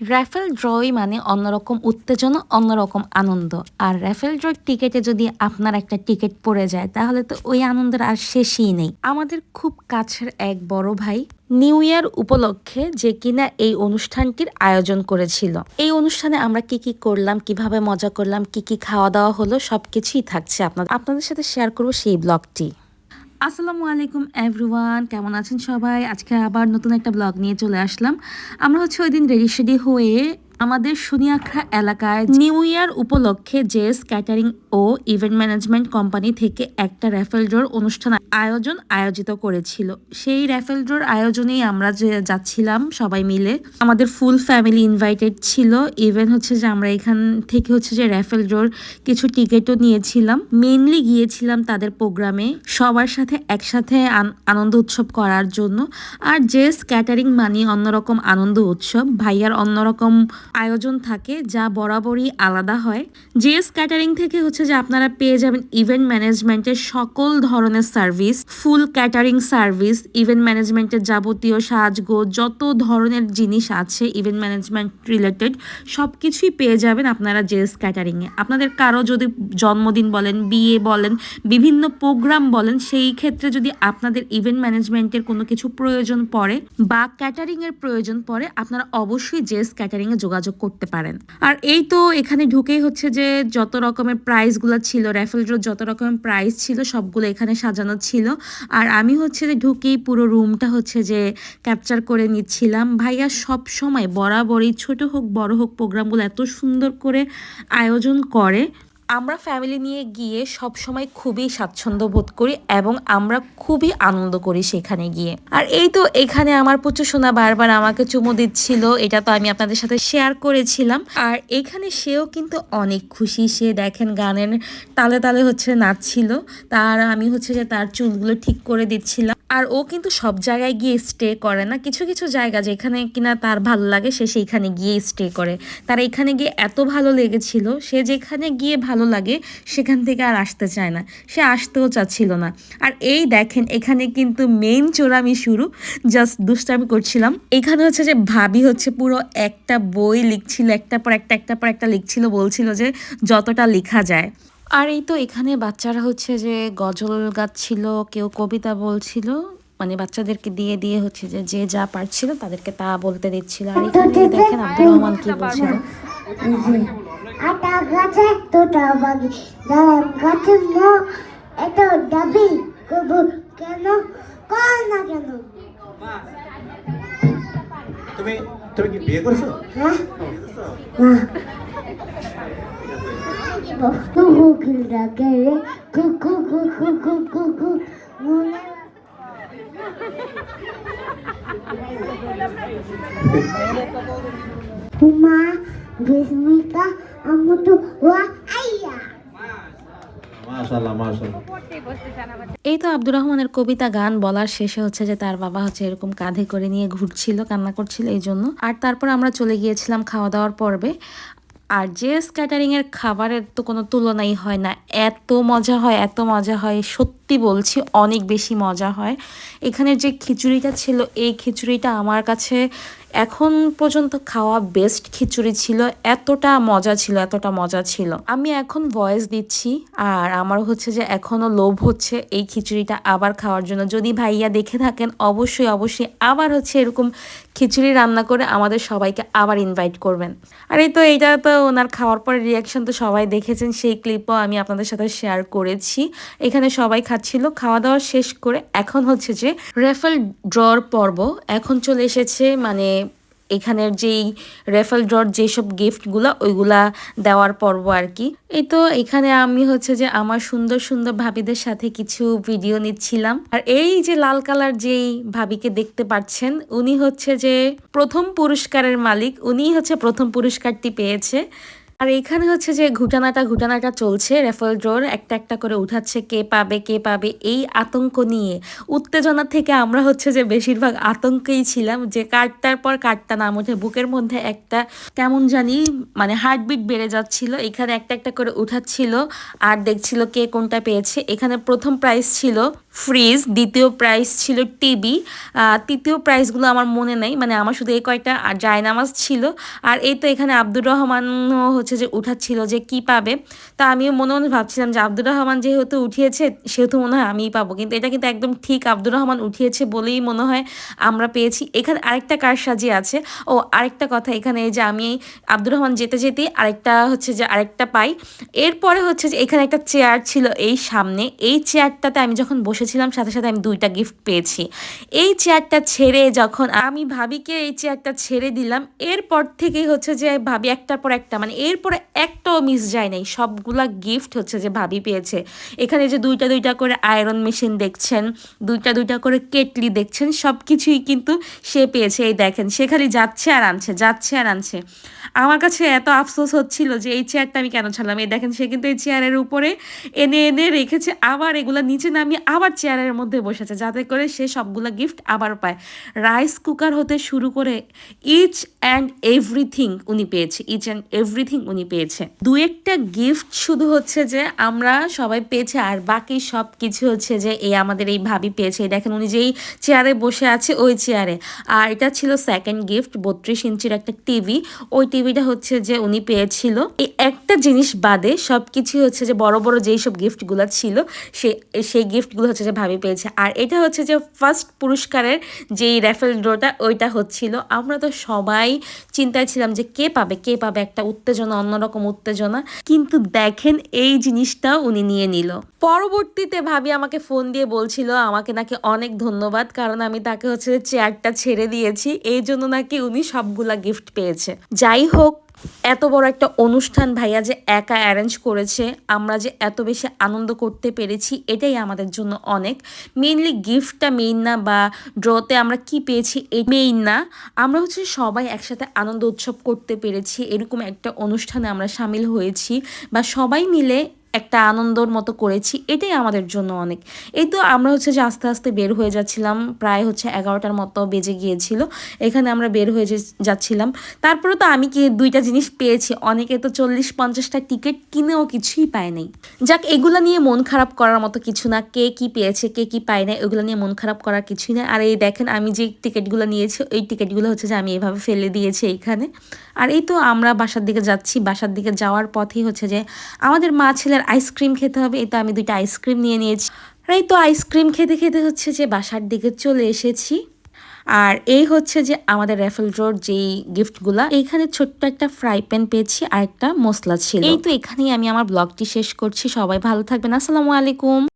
Raffle draw মানে অন্যরকম উত্তেজনা, অন্যরকম আনন্দ। আর র্যাফেল ড্রয়ের টিকেটে যদি আপনার একটা টিকিট পড়ে যায়, তাহলে তো ওই আনন্দের আর শেষই নেই। আমাদের খুব কাছের এক বড় ভাই নিউ ইয়ার উপলক্ষে যে কিনা এই অনুষ্ঠানটির আয়োজন করেছিল। এই অনুষ্ঠানে আমরা কি কি করলাম, কীভাবে মজা করলাম, কি কি খাওয়া দাওয়া হলো, সবকিছুই থাকছে আপনাদের আপনাদের সাথে শেয়ার করব সেই ব্লগটি আসসালামু আলাইকুম এভরিওয়ান, কেমন আছেন সবাই? আজকে আবার নতুন একটা ব্লগ নিয়ে চলে আসলাম। আমরা হচ্ছে ওই দিন রেডি হয়ে আমাদের সুনিয়াখা এলাকায় নিউ ইয়ার উপলক্ষে জেস ক্যাটারিং ও ইভেন্ট ম্যানেজমেন্ট কোম্পানি থেকে একটা র্যাফেল ড্রোর অনুষ্ঠান আয়োজন আয়োজিত করেছিল। সেই র্যাফেল ড্রোর আয়োজনেই আমরা যে যাচ্ছিলাম সবাই মিলে। আমাদের ফুল ফ্যামিলি ইনভাইটেড ছিল। ইভেন হচ্ছে যে আমরা এখান থেকে হচ্ছে যে র্যাফেল ড্রোর কিছু টিকিটও নিয়েছিলাম। মেনলি গিয়েছিলাম তাদের প্রোগ্রামে সবার সাথে একসাথে আন- আনন্দ উৎসব করার জন্য। আর জেস ক্যাটারিং মানি অন্যরকম আনন্দ উৎসব, ভাইয়ার অন্যরকম আয়োজন থাকে যা বরাবরই আলাদা হয়। জেস ক্যাটারিং থেকে হচ্ছে যে আপনারা পেয়ে যাবেন ইভেন্ট ম্যানেজমেন্টের সকল ধরনের service full catering service event ম্যানেজমেন্টের যাবতীয় সাজগোজ, যত ধরনের জিনিস আছে ইভেন্ট ম্যানেজমেন্ট রিলেটেড সব কিছুই পেয়ে যাবেন আপনারা জেস ক্যাটারিংয়ে আপনাদের কারও যদি জন্মদিন বলেন, বিয়ে বলেন, বিভিন্ন প্রোগ্রাম বলেন, সেই ক্ষেত্রে যদি আপনাদের ইভেন্ট ম্যানেজমেন্টের কোনো কিছু প্রয়োজন পড়ে বা ক্যাটারিংয়ের প্রয়োজন পড়ে, আপনারা অবশ্যই জেস ক্যাটারিংয়ে যোগাযোগ করতে পারেন। আর এই তো এখানে ঢুকেই হচ্ছে যে, যত রকমের প্রাইসগুলো ছিল র্যাফেল যত রকমের প্রাইস ছিল, সবগুলো এখানে সাজানো ছিল। আর আমি হচ্ছে যে ঢুকেই পুরো রুমটা হচ্ছে যে ক্যাপচার করে নিচ্ছিলাম। ভাইয়া সব সময় বরাবরই ছোট হোক, বড় হোক প্রোগ্রামগুলো এত সুন্দর করে আয়োজন করে। আমরা ফ্যামিলি নিয়ে গিয়ে সব সময় খুবই স্বাচ্ছন্দ্য বোধ করি এবং আমরা খুবই আনন্দ করি সেখানে গিয়ে। আর এই তো এখানে আমার প্রচুর সোনা বারবার আমাকে চুমু দিচ্ছিল, এটা তো আমি আপনাদের সাথে শেয়ার করেছিলাম। আর এখানে সেও কিন্তু অনেক খুশি, সে দেখেন গানের তালে তালে হচ্ছে নাচছিল, তার আমি হচ্ছে যে তার চুলগুলো ঠিক করে দিচ্ছিলাম। আর ও কিন্তু সব জায়গায় গিয়ে স্টে করে না। কিছু কিছু জায়গা যেখানে কিনা তার ভালো লাগে, সে সেইখানে গিয়ে স্টে করে। তার এখানে গিয়ে এত ভালো লেগেছিল, সে যেখানে গিয়ে ভালো লাগে, সেখান থেকে আর আসতে চায় না। সে আসতেও চাচ্ছিল না। আর এই দেখেন, এখানে কিন্তু মেইন চোরামি শুরু। জাস্ট দুষ্টামি করছিলাম। এখানে হচ্ছে যে ভাবি হচ্ছে পুরো একটা বই লিখছিল একটা পর একটা একটা পর একটা লিখছিল, বলছিল যে যতটা লেখা যায়। আর এই তো এখানে বাচ্চারা হচ্ছে যে গজল গাচ্ছিল কেউ কবিতা বলছিল মানে বাচ্চাদেরকে দিয়ে দিয়ে হচ্ছে যে যে যা পারছিল তাদেরকে তা বলতে দিচ্ছিল। আর এখানে দেখেন আব্দুর রহমান কি বলছিল। আটা গাছে তোটা বাগি দাঁড়ান গাছে মো এত দাবি কবু কেন কর না কেন তুমি তুমি কি বিয়ে করেছ? হ্যাঁ। না কুকু ডাকে রে কুকু কুকু কুকু কুকু মনে মা বিস্মিতা ওয়া আইয়া। মাশাআল্লাহ এই তো আব্দুর রহমানের কবিতা গান বলার শেষে হচ্ছে যে তার বাবা হচ্ছে এরকম কাঁধে করে নিয়ে ঘুরছিল কান্না করছিল এই জন্য। আর তারপর আমরা চলে গিয়েছিলাম খাওয়া দাওয়ার পর্বে। আর জেস ক্যাটারিংয়ের খাবারের তো কোনো তুলনাই হয় না। এত মজা হয়, এত মজা হয়, সত্যি বলছি, অনেক বেশি মজা হয়। এখানের যে খিচুড়িটা ছিল, এই খিচুড়িটা আমার কাছে এখন পর্যন্ত খাওয়া বেস্ট খিচুড়ি ছিল। এতটা মজা ছিল, এতটা মজা ছিল। আমি এখন ভয়েস দিচ্ছি, আর আমার হচ্ছে যে এখনও লোভ হচ্ছে এই খিচুড়িটা আবার খাওয়ার জন্য। যদি ভাইয়া দেখে থাকেন, অবশ্যই অবশ্যই আবার হচ্ছে এরকম খিচুড়ি রান্না করে আমাদের সবাইকে আবার ইনভাইট করবেন। আর এই তো, এইটা তো ওনার খাওয়ার পরে রিয়াকশন তো সবাই দেখেছেন, সেই ক্লিপও আমি আপনাদের সাথে শেয়ার করেছি। এখানে সবাই খাচ্ছিল খাওয়া দাওয়া শেষ করে এখন হচ্ছে যে রেফেল ড্রর পর্ব। এখন চলে এসেছে মানে এখানের যেই রেফেল ড্রর যেসব গিফটগুলো, ওইগুলা দেওয়ার পর্ব আর কি। এই তো এখানে আমি হচ্ছে যে আমার সুন্দর সুন্দর ভাবিদের সাথে কিছু ভিডিও নিচ্ছিলাম। আর এই যে লাল কালার যেই ভাবিকে দেখতে পাচ্ছেন, উনি হচ্ছে যে প্রথম পুরস্কারের মালিক। উনিই হচ্ছে প্রথম পুরস্কারটি পেয়েছে। আর এখানে হচ্ছে যে ঘুটানাটা ঘুটানাটা চলছে রেফেল ড্রোর একটা একটা করে উঠাচ্ছে, কে পাবে কে পাবে এই আতঙ্ক নিয়ে। উত্তেজনা থেকে আমরা হচ্ছে যে বেশিরভাগ আতঙ্কেই ছিলাম যে কার্ডটার পর কার্ডটা নাম ওঠে বুকের মধ্যে একটা কেমন জানি মানে হার্টবিট বেড়ে যাচ্ছিল। এখানে একটা একটা করে উঠাচ্ছিল আর দেখছিল কে কোনটা পেয়েছে। এখানে প্রথম প্রাইস ছিল ফ্রিজ, দ্বিতীয় প্রাইজ ছিল টিভি তৃতীয় প্রাইজগুলো আমার মনে নেই মানে আমার শুধু এই কয়টা আর জায়নামাজ ছিল। আর এই তো এখানে আব্দুর রহমান হচ্ছে যে উঠাচ্ছিল যে কি পাবে। তা আমিও মনে মনে ভাবছিলাম যে আব্দুর রহমান যেহেতু উঠিয়েছে, সেহেতু মনে হয় আমিই পাবো। কিন্তু এটা কিন্তু একদম ঠিক আব্দুর রহমান উঠিয়েছে বলেই মনে হয় আমরা পেয়েছি। এখানে আরেকটা কার সাজিয়ে আছে? ও, আরেকটা কথা এখানে যে আমি আব্দুর রহমান যেতে যেতেই আরেকটা হচ্ছে যে আরেকটা পাই। এরপরে হচ্ছে যে এখানে একটা চেয়ার ছিল এই সামনে। এই চেয়ারটাতে আমি যখন বসেছিলাম সাথে সাথে আমি দুইটা গিফট পেয়েছি। এই চেয়ারটা ছেড়ে যখন আমি ভাবিকে এই চেয়ারটা ছেড়ে দিলাম, এরপর থেকেই হচ্ছে যে ভাবি একটার পর একটা মানে এরপরে একটাও মিস যায় নাই। সবগুলা গিফট হচ্ছে যে ভাবি পেয়েছে। এখানে যে দুইটা দুইটা করে আয়রন মেশিন দেখছেন, দুইটা দুইটা করে কেটলি দেখছেন সব কিছুই কিন্তু সে পেয়েছে। এই দেখেন, সে খালি যাচ্ছে আর আনছে, যাচ্ছে আর আনছে। আমার কাছে এত আফসোস হচ্ছিল যে এই চেয়ারটা আমি কেন ছাড়লাম? এই দেখেন, সে কিন্তু এই চেয়ারের উপরে এনে এনে রেখেছে, আবার এগুলা নিচে নামিয়ে আবার চেয়ারের মধ্যে বসেছে, যাতে করে সে সবগুলো গিফট আবার পায়। রাইস কুকার হতে শুরু করে ইচ অ্যান্ড এভরিথিং উনি পেয়েছে ইচ অ্যান্ড এভরিথিং উনি পেয়েছে। দু একটা গিফট শুধু হচ্ছে যে আমরা সবাই পেয়েছে, আর বাকি সব কিছু হচ্ছে যে এই আমাদের এই ভাবি পেয়েছে। দেখেন উনি যেই চেয়ারে বসে আছে ওই চেয়ারে। আর এটা ছিল সেকেন্ড গিফট বত্রিশ ইঞ্চির একটা টিভি ওই টিভিটা হচ্ছে যে উনি পেয়েছিল। এই একটা জিনিস বাদে সব কিছু হচ্ছে যে বড় বড় যেই সব গিফটগুলো ছিল, সে, সেই গিফটগুলো হচ্ছে যে ভাবি পেয়েছে। আর এটা হচ্ছে যে ফার্স্ট পুরস্কারের যেই র্যাফেল ড্রটা ওইটা হচ্ছিল। আমরা তো সবাই চিন্তায় ছিলাম যে কে পাবে কে পাবে একটা উত্তেজনা, অন্যরকম উত্তেজনা। কিন্তু দেখেন এই জিনিসটা উনি নিয়ে নিল। পরবর্তীতে ভাবি আমাকে ফোন দিয়ে বলছিল, আমাকে নাকি অনেক ধন্যবাদ, কারণ আমি তাকে হচ্ছে চেয়ারটা ছেড়ে দিয়েছি। এই জন্য নাকি উনি সবগুলা গিফট পেয়েছে। যাই হোক এত বড় একটা অনুষ্ঠান ভাইয়া যে একা অ্যারেঞ্জ করেছে, আমরা যে এত বেশি আনন্দ করতে পেরেছি, এটাই আমাদের জন্য অনেক। মেইনলি গিফটটা মেইন না বা ড্রতে আমরা কি পেয়েছি এই মেইন না। আমরা হচ্ছে সবাই একসাথে আনন্দ উৎসব করতে পেরেছি, এরকম একটা অনুষ্ঠানে আমরা সামিল হয়েছি বা সবাই মিলে একটা আনন্দর মতো করেছি, এটাই আমাদের জন্য অনেক। এই তো আমরা হচ্ছে যে আস্তে আস্তে বের হয়ে যাচ্ছিলাম, প্রায় হচ্ছে এগারোটার মতো বেজে গিয়েছিল, এখানে আমরা বের হয়ে যাচ্ছিলাম। তারপরে তো আমি কি দুইটা জিনিস পেয়েছি, অনেকে তো চল্লিশ পঞ্চাশটা টিকিট কিনেও কিছুই পায় নাই। যাক, এগুলা নিয়ে মন খারাপ করার মতো কিছু না, কে কি পেয়েছে, কে কি পায় না এগুলো নিয়ে মন খারাপ করার কিছুই না। আর এই দেখেন, আমি যে টিকিটগুলো নিয়েছি, ওই টিকিটগুলো হচ্ছে যে আমি এভাবে ফেলে দিয়েছি এইখানে। আর এই তো আমরা বাসার দিকে যাচ্ছি, বাসার দিকে যাওয়ার পথেই হচ্ছে যে আমাদের মা ছেলের আইসক্রিম খেতে হবে, এই তো আমি দুইটা আইসক্রিম নিয়ে নিয়েছি। আর এই তো আইসক্রিম খেতে খেতে হচ্ছে যে বাসার দিকে চলে এসেছি। আর এই হচ্ছে যে আমাদের র্যাফেল ড্রোর যেই গিফটগুলা, এইখানে ছোট্ট একটা ফ্রাই প্যান পেয়েছি আর একটা মশলা ছিল। এই তো এখানেই আমি আমার ব্লগটি শেষ করছি, সবাই ভালো থাকবেন, আসসালামু আলাইকুম।